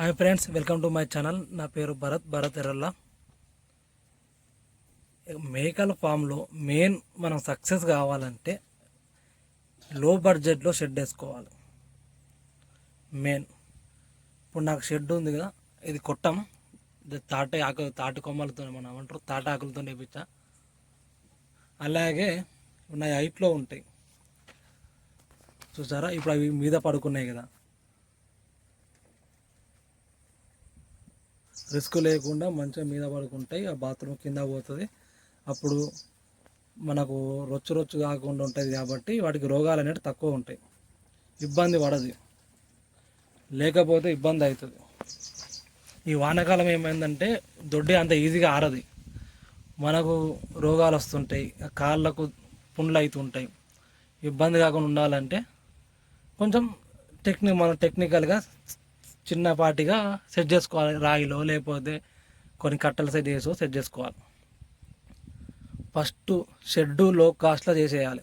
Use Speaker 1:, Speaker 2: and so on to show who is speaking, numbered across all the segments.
Speaker 1: Hi friends welcome to my channel నా పేరు భరత్ భరత్ ఎర్రల్లా. మేకల ఫామ్లో మెయిన్ మనం సక్సెస్ కావాలంటే లో బడ్జెట్లో షెడ్ వేసుకోవాలి. మెయిన్ ఇప్పుడు నాకు షెడ్ ఉంది కదా ఇది కొట్టం. తాటి తాట ఆకు తాటి కొమ్మలతో మనం అంటారు తాట ఆకులతో వేపించా అలాగే నా హైట్లో ఉంటాయి. చూసారా? ఇప్పుడు అవి మీద పడుకున్నాయి కదా. రిస్క్ లేకుండా మంచిగా మీద పడుకుంటాయి ఆ బాత్రూమ్ కింద పోతుంది. అప్పుడు మనకు రొచ్చు రొచ్చు కాకుండా ఉంటుంది కాబట్టి వాటికి రోగాలు అనేవి తక్కువ ఉంటాయి. ఇబ్బంది పడదు. లేకపోతే ఇబ్బంది అవుతుంది. ఈ వానాకాలం ఏమైందంటే దొడ్డి అంత ఈజీగా ఆరది. మనకు రోగాలు వస్తుంటాయి. కాళ్ళకు పుండ్లు అవుతుంటాయి. ఇబ్బంది కాకుండా ఉండాలంటే కొంచెం టెక్నిక్ మనం టెక్నికల్గా చిన్నపాటిగా సెట్ చేసుకోవాలి రాయిలో లేకపోతే కొన్ని కట్టలు సెట్ చేసో సెట్ చేసుకోవాలి. ఫస్ట్ షెడ్డు లో కాస్ట్లో చేసేయాలి.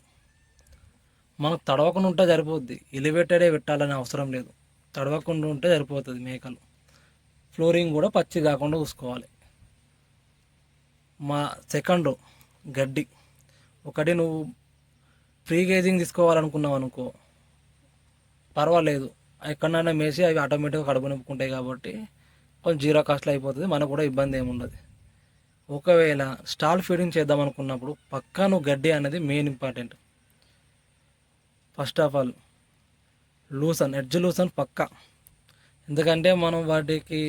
Speaker 1: మనకు తడవకుండా ఉంటే సరిపోద్ది. ఎలివేటెడే పెట్టాలని అవసరం లేదు. తడవకుండా ఉంటే సరిపోతుంది మేకలు. ఫ్లోరింగ్ కూడా పచ్చి కాకుండా చూసుకోవాలి. మా సెకండ్ గడ్డి. ఒకటి నువ్వు ఫ్రీ గేజింగ్ తీసుకోవాలనుకున్నావు అనుకో పర్వాలేదు. ఎక్కడైనా మేసి అవి ఆటోమేటిక్గా కడుపు నింపుకుంటాయి కాబట్టి కొంచెం జీరో కాస్ట్లో అయిపోతుంది. మనకు కూడా ఇబ్బంది ఏమి ఉండదు ఒకవేళ స్టాల్ ఫీడింగ్ చేద్దాం అనుకున్నప్పుడు పక్కను గడ్డి అనేది main important first of all lucerne hedge lucerne పక్కా. ఎందుకంటే మనం వాటికి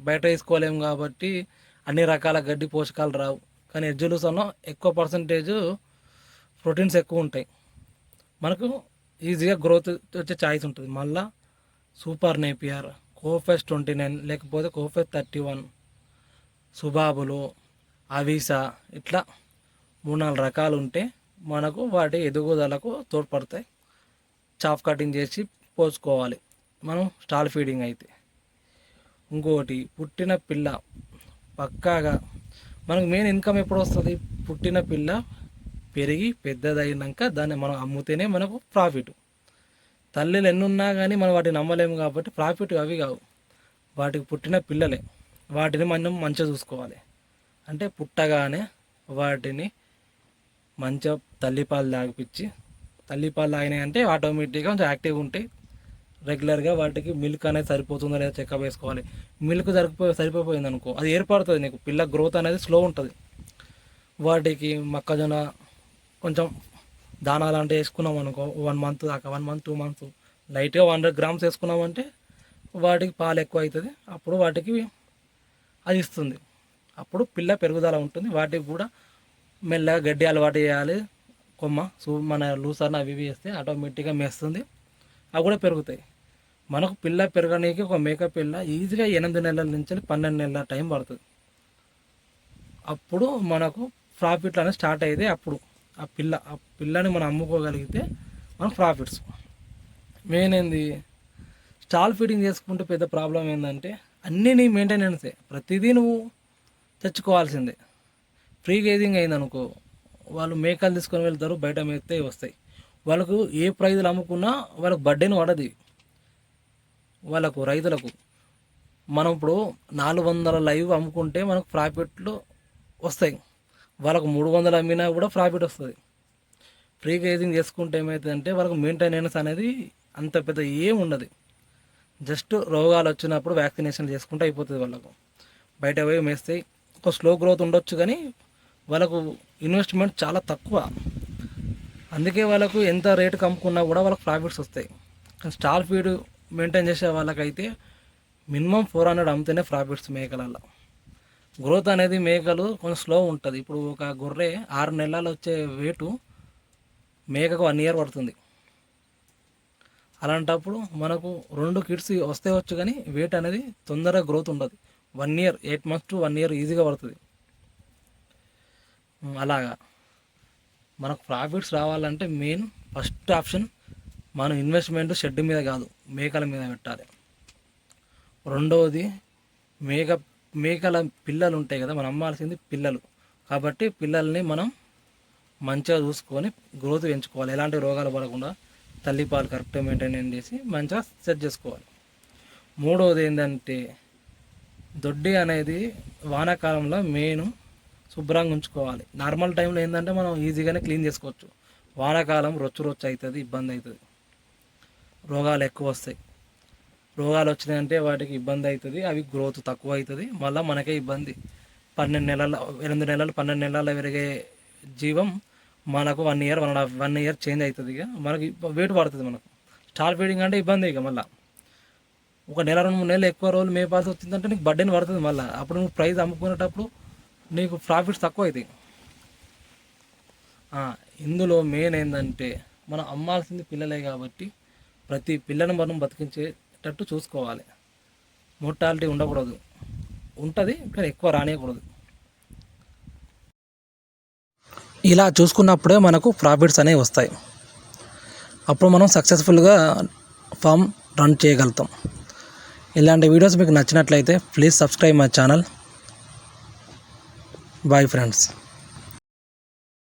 Speaker 1: బయట వేసుకోలేము కాబట్టి అన్ని రకాల గడ్డి పోషకాలు రావు. కానీ ఎడ్జ్ లూసన్లో ఎక్కువ పర్సంటేజ్ ప్రోటీన్స్ ఎక్కువ ఉంటాయి. మనకు ఈజీగా గ్రోత్ వచ్చే ఛాయిస్ ఉంటుంది. మళ్ళీ super napier. CoFS twenty nine లేకపోతే కోఫెస్ థర్టీ వన్. సుబాబులు అవీసా ఇట్లా మూడు నాలుగు రకాలు ఉంటే మనకు వాటి ఎదుగుదలకు తోడ్పడతాయి. చాఫ్ కటింగ్ చేసి పోసుకోవాలి. మనం స్టాల్ ఫీడింగ్ అయితే. ఇంకోటి పుట్టిన పిల్ల. పక్కాగా మనకు మెయిన్ ఇన్కమ్ ఎప్పుడు వస్తుంది? పుట్టిన పిల్ల పెరిగి పెద్దదైనాక దాన్ని మనం అమ్ముతేనే మనకు ప్రాఫిట్. తల్లిలు ఎన్ని ఉన్నా కానీ మనం వాటిని నమ్మలేము కాబట్టి ప్రాఫిట్ అవి కావు. వాటికి పుట్టిన పిల్లలే. వాటిని మనం మంచిగా చూసుకోవాలి. అంటే పుట్టగానే వాటిని మంచిగా తల్లిపాలు తాగిపించి తల్లిపాలు తాగినాయి అంటే ఆటోమేటిక్గా కొంచెం యాక్టివ్గా ఉంటాయి రెగ్యులర్గా వాటికి మిల్క్ అనేది సరిపోతుందో లేదా చెకప్ వేసుకోవాలి మిల్క్ సరిపో సరిపోయింది అనుకో అది ఏర్పడుతుంది నీకు. పిల్ల గ్రోత్ అనేది స్లో ఉంటుంది. వాటికి మొక్కజొన్న కొంచెం దానా లాంటివి వేసుకున్నాం అనుకో వన్ మంత్ దాకా వన్ మంత్ టూ మంత్స్ లైట్గా వన్ హండ్రెడ్ గ్రామ్స్ వేసుకున్నామంటే వాటికి పాలు ఎక్కువ అవుతుంది. అప్పుడు వాటికి అది ఇస్తుంది. అప్పుడు పిల్ల పెరుగుదల ఉంటుంది. వాటికి కూడా మెల్లగా గడ్డి అలవాటు చేయాలి. కొమ్మ సూ మన లూసర్ని అవి ఇవి వేస్తే ఆటోమేటిక్గా మేస్తుంది. అవి కూడా పెరుగుతాయి. మనకు పిల్ల పెరగడానికి ఒక మేక పిల్ల ఈజీగా ఎనిమిది నెలల నుంచి పన్నెండు నెలల టైం పడుతుంది. అప్పుడు మనకు ప్రాఫిట్లు అనేది స్టార్ట్ అయితే అప్పుడు. ఆ పిల్ల ఆ పిల్లని మనం అమ్ముకోగలిగితే మనకు ప్రాఫిట్స్ మెయిన్ ఏంది? స్టాల్ ఫీడింగ్ చేసుకుంటే పెద్ద ప్రాబ్లం ఏంటంటే అన్నీ నీ మెయింటెనెన్సే ప్రతిదీ నువ్వు తెచ్చుకోవాల్సిందే. ఫ్రీ గేజింగ్ అయిందనుకో వాళ్ళు మేకలు తీసుకొని వెళ్తారు బయట మేస్తే వస్తాయి. వాళ్ళకు ఏ ప్రైజులు అమ్ముకున్నా వాళ్ళకు బడ్డేని పడది. వాళ్ళకు రైతులకు. మనం ఇప్పుడు నాలుగు వందల లైవ్ అమ్ముకుంటే మనకు ప్రాఫిట్లు వస్తాయి. వాళ్ళకు మూడు వందలు అమ్మినా కూడా ప్రాఫిట్ వస్తుంది. ఫ్రీ గేజింగ్ చేసుకుంటే ఏమవుతుందంటే వాళ్ళకు మెయింటెనెన్స్ అనేది అంత పెద్ద ఏం ఉండదు. జస్ట్ రోగాలు వచ్చినప్పుడు వ్యాక్సినేషన్ చేసుకుంటే అయిపోతుంది వాళ్ళకు. బయట పోయి మేస్తాయి ఒక స్లో గ్రోత్ ఉండొచ్చు కానీ వాళ్ళకు ఇన్వెస్ట్మెంట్ చాలా తక్కువ. అందుకే వాళ్ళకు ఎంత రేటు కమ్ముకున్నా కూడా వాళ్ళకి ప్రాఫిట్స్ వస్తాయి. కానీ స్టాల్ ఫీడ్ మెయింటైన్ చేసే వాళ్ళకైతే మినిమం ఫోర్ హండ్రెడ్ అమ్మితేనే ప్రాఫిట్స్ మేకలలో గ్రోత్ అనేది మేకలు కొంచెం స్లో ఉంటుంది. ఇప్పుడు ఒక గొర్రె ఆరు నెలలు వచ్చే వెయిట్ మేకకు వన్ ఇయర్ పడుతుంది. అలాంటప్పుడు మనకు రెండు కిడ్స్ వస్తే వచ్చు కానీ వెయిట్ అనేది తొందరగా గ్రోత్ ఉండదు. One year eight months to one year ఈజీగా పడుతుంది. అలాగా. మనకు ప్రాఫిట్స్ రావాలంటే మెయిన్ ఫస్ట్ ఆప్షన్ మనం ఇన్వెస్ట్మెంట్ షెడ్ మీద కాదు మేకల మీద పెట్టాలి. రెండవది మేక మేకల పిల్లలు ఉంటాయి కదా మనం అమ్మాల్సింది పిల్లలు. కాబట్టి పిల్లల్ని మనం మంచిగా చూసుకొని గ్రోత్ పెంచుకోవాలి. ఎలాంటి రోగాలు పడకుండా తల్లిపాలు కరెక్ట్గా మెయింటైన్ చేసి మంచిగా సెట్ చేసుకోవాలి. మూడవది ఏంటంటే దొడ్డి అనేది వానాకాలంలో మెయిన్ శుభ్రంగా ఉంచుకోవాలి. నార్మల్ టైంలో ఏంటంటే మనం ఈజీగానే క్లీన్ చేసుకోవచ్చు. వానాకాలం రొచ్చు రొచ్చు అవుతుంది ఇబ్బంది అవుతుంది. రోగాలు ఎక్కువ వస్తాయి. రోగాలు వచ్చినాయంటే వాటికి ఇబ్బంది అవుతుంది అవి గ్రోత్ తక్కువ అవుతుంది మళ్ళీ మనకే ఇబ్బంది. పన్నెండు నెలల ఎనిమిది నెలలు పన్నెండు నెలల పెరిగే జీవం మనకు one year one half one year change అవుతుంది ఇక. మనకి వెయిట్ పడుతుంది మనకు. స్టార్ ఫీడింగ్ అంటే ఇబ్బంది ఇక మళ్ళీ. ఒక నెల రెండు మూడు నెలలు ఎక్కువ రోజులు మేపాల్సి వచ్చిందంటే నీకు బడ్డెని పడుతుంది మళ్ళీ. అప్పుడు నువ్వు ప్రైస్ అమ్ముకునేటప్పుడు నీకు ప్రాఫిట్స్ తక్కువ అవుతాయి. ఇందులో మెయిన్ ఏంటంటే మనం అమ్మాల్సింది పిల్లలే కాబట్టి ప్రతి పిల్లని మనం బతికించే బతికించేటట్టు చూసుకోవాలి. మోర్టాలిటీ ఉండకూడదు. ఉంటుంది కానీ ఎక్కువ రానియకూడదు. ఇలా చూసుకున్నప్పుడే మనకు ప్రాఫిట్స్ అనేవి వస్తాయి. అప్పుడు మనం సక్సెస్ఫుల్గా ఫామ్ రన్ చేయగలుగుతాం. ఇలాంటి వీడియోస్ మీకు నచ్చినట్లయితే please subscribe my channel bye friends